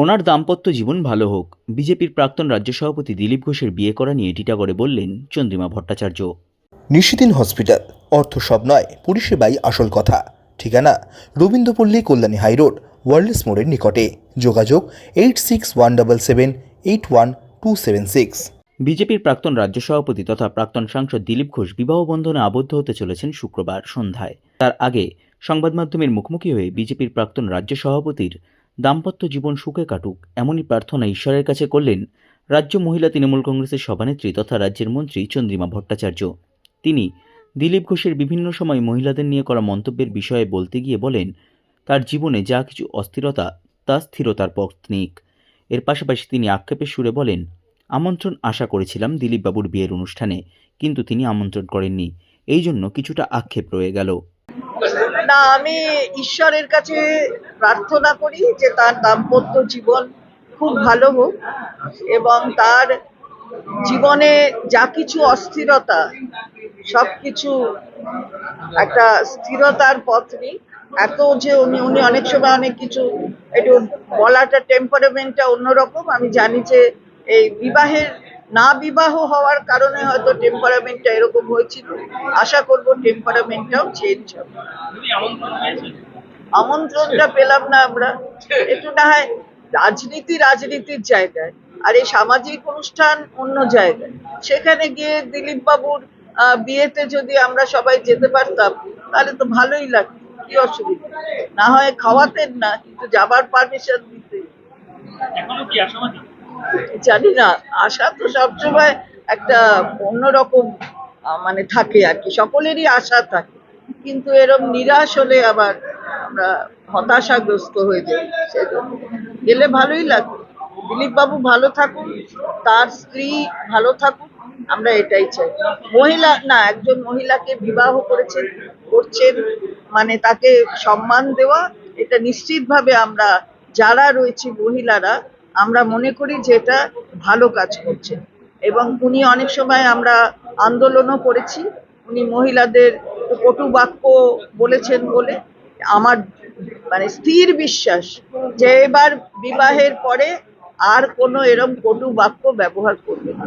ওনার দাম্পত্য জীবন ভালো হোক বিজেপির প্রাক্তন রাজ্য সভাপতি দিলীপ ঘোষের বিয়ে করা নিয়ে টিটাগড়ে বললেন চন্দ্রিমা ভট্টাচার্য। নিশিদিন হসপিটাল অর্থ সব নয় পরিষেবাই আসল কথা। ঠিকানা রবীন্দ্রপল্লী কল্যাণী হাইরোড ওয়ার্ল্ডস মোড়ের নিকটে। যোগাযোগ eight six one double seven eight one two seven six. বিজেপির প্রাক্তন রাজ্য সভাপতি তথা প্রাক্তন সাংসদ দিলীপ ঘোষ বিবাহ বন্ধনে আবদ্ধ হতে চলেছেন শুক্রবার সন্ধ্যায়। তার আগে সংবাদ মাধ্যমের মুখোমুখি হয়ে বিজেপির প্রাক্তন রাজ্য সভাপতির দাম্পত্য জীবন সুখে কাটুক, এমনই প্রার্থনা ঈশ্বরের কাছে করলেন রাজ্য মহিলা তৃণমূল কংগ্রেসের সভানেত্রী তথা রাজ্যের মন্ত্রী চন্দ্রিমা ভট্টাচার্য। তিনি দিলীপ ঘোষের বিভিন্ন সময় মহিলাদের নিয়ে করা মন্তব্যের বিষয়ে বলতে গিয়ে বলেন, তার জীবনে যা কিছু অস্থিরতা, তা স্থিরতার পত্নিক। এর পাশাপাশি তিনি আক্ষেপের সুরে বলেন, আমন্ত্রণ আশা করেছিলাম দিলীপবাবুর বিয়ের অনুষ্ঠানে, কিন্তু তিনি আমন্ত্রণ করেননি। এই জন্য কিছুটা আক্ষেপ রয়ে গেল। না, আমি ঈশ্বরের কাছে প্রার্থনা করি যে তার দাম্পত্য জীবন খুব ভালো হোক এবং তার জীবনে যা কিছু অস্থিরতা, সব কিছু একটা স্থিরতার পথ নিক এত যে উনি উনি অনেক সময় অনেক কিছু, একটু বলাটা টেম্পারামেন্টটা অন্যরকম। আমি জানি যে এই বিবাহের না বিবাহ হওয়ার কারণে হয়তো টেম্পারামেন্টটা এরকম হয়েছিল। আশা করব টেম্পারামেন্টটাও চেঞ্জ হবে। আমন্ত্রণটা পেলাম না আমরা। একটু না হয় রাজনীতি রাজনীতির জায়গায় আর এই সামাজিক অনুষ্ঠান অন্য জায়গায়। সেখানে গিয়ে দিলীপ বাবুর বিয়েতে যদি আমরা সবাই যেতে পারতাম তাহলে তো ভালোই লাগতো কি অসুবিধা। না হয় খাওয়াতেন না কিন্তু যাবার পারমিশন দিতে এখনও কি জানি না, আশা তো সবসময় একটা অন্যরকম মানে থাকে আর কি, সকলেরই আশা থাকে। কিন্তু এরম নিরাশ হলে আবার আমরা হতাশাগ্রস্ত হয়ে যাই সেজন্য গেলে ভালোই লাগবে। দিলীপ বাবু ভালো থাকুন, তার স্ত্রী ভালো থাকুন আমরা এটাই চাই। মহিলা, না, একজন মহিলাকে বিবাহ করেছেন, করছেন মানে তাকে সম্মান দেওয়া, এটা নিশ্চিতভাবে আমরা যারা রয়েছি মহিলারা আমরা মনে করি যে এটা ভালো কাজ করছে। এবং উনি অনেক সময় আমরা আন্দোলনও করেছি। উনি মহিলাদের কটু বাক্য বলেছেন বলে আমার মানে স্থির বিশ্বাস যে এবার বিবাহের পরে আর কোনো এরম কটু বাক্য ব্যবহার করবে না।